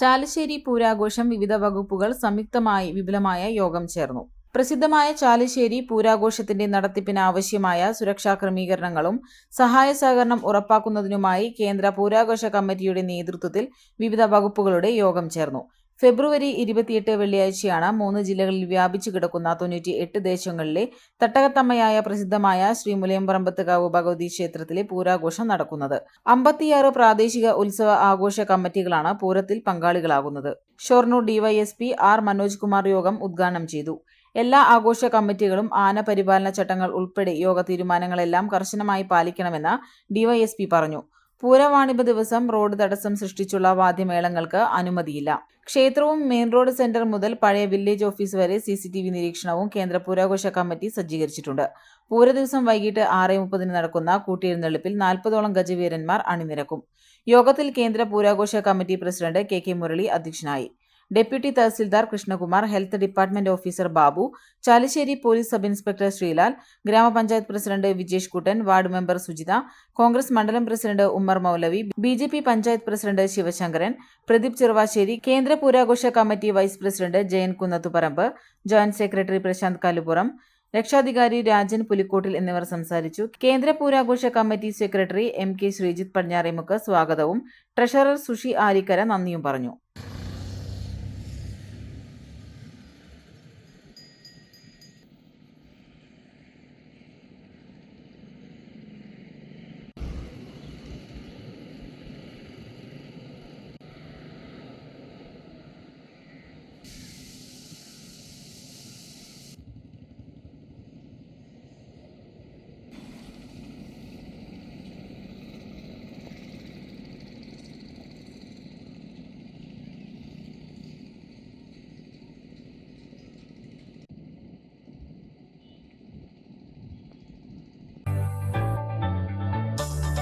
ചാലശ്ശേരി പൂരാഘോഷം വിവിധ വകുപ്പുകൾ സംയുക്തമായി വിപുലമായ യോഗം ചേർന്നു. പ്രസിദ്ധമായ ചാലശ്ശേരി പൂരാഘോഷത്തിന്റെ നടത്തിപ്പിന് ആവശ്യമായ സുരക്ഷാ ക്രമീകരണങ്ങളും സഹായ സഹകരണം ഉറപ്പാക്കുന്നതിനുമായി കേന്ദ്ര പൂരാഘോഷ കമ്മിറ്റിയുടെ നേതൃത്വത്തിൽ വിവിധ വകുപ്പുകളുടെ യോഗം ചേർന്നു. ഫെബ്രുവരി ഇരുപത്തിയെട്ട് വെള്ളിയാഴ്ചയാണ് മൂന്ന് ജില്ലകളിൽ വ്യാപിച്ചു കിടക്കുന്ന തൊണ്ണൂറ്റി എട്ട് ദേശങ്ങളിലെ തട്ടകത്തമ്മയായ പ്രസിദ്ധമായ ശ്രീ മുലയമ്പറമ്പത്തുകാവ് ഭഗവതി ക്ഷേത്രത്തിലെ പൂരാഘോഷം നടക്കുന്നത്. അമ്പത്തിയാറ് പ്രാദേശിക ഉത്സവ ആഘോഷ കമ്മിറ്റികളാണ് പൂരത്തിൽ പങ്കാളികളാകുന്നത്. ഷൊർണൂർ ഡിവൈഎസ്പി ആർ മനോജ് കുമാർ യോഗം ഉദ്ഘാടനം ചെയ്തു. എല്ലാ ആഘോഷ കമ്മിറ്റികളും ആന പരിപാലന ചട്ടങ്ങൾ ഉൾപ്പെടെ യോഗ തീരുമാനങ്ങളെല്ലാം കർശനമായി പാലിക്കണമെന്ന് ഡിവൈഎസ്പി പറഞ്ഞു. പൂരവാണിഭ ദിവസം റോഡ് തടസ്സം സൃഷ്ടിച്ചുള്ള വാദ്യമേളങ്ങൾക്ക് അനുമതിയില്ല. ക്ഷേത്രവും മെയിൻ റോഡ് സെന്റർ മുതൽ പഴയ വില്ലേജ് ഓഫീസ് വരെ സി സി ടി വി നിരീക്ഷണവും കേന്ദ്ര പൂരാഘോഷ കമ്മിറ്റി സജ്ജീകരിച്ചിട്ടുണ്ട്. പൂര ദിവസം വൈകിട്ട് ആറ് മുപ്പതിന് നടക്കുന്ന കൂട്ടിയെഴുന്നള്ളിപ്പിൽ നാൽപ്പതോളം ഗജവീരന്മാർ അണിനിരക്കും. യോഗത്തിൽ കേന്ദ്ര പൂരാഘോഷ committee president K K Murali അധ്യക്ഷനായി. Deputy tahsildar Krishnakumar health department officer Babu Chalissery police sub inspector Sreelal grama panchayat president Vijesh Kuttan ward member Sujitha Congress മണ്ഡലം president Ummer Moulavi B J P panchayat president Sivasankaran Pradeep Cheruvassery കേന്ദ്ര പൂരാഘോഷ committee vice president Jayan Kunnathuparambu joint secretary Prasanth Kalupuram രക്ഷാധികാരി രാജൻ പുലിക്കോട്ടിൽ എന്നിവർ സംസാരിച്ചു. കേന്ദ്ര പൂരാഘോഷ committee secretary M K Sreejith Padinjaremukku സ്വാഗതവും treasurer sushi ആരിക്കര നന്ദിയും പറഞ്ഞു.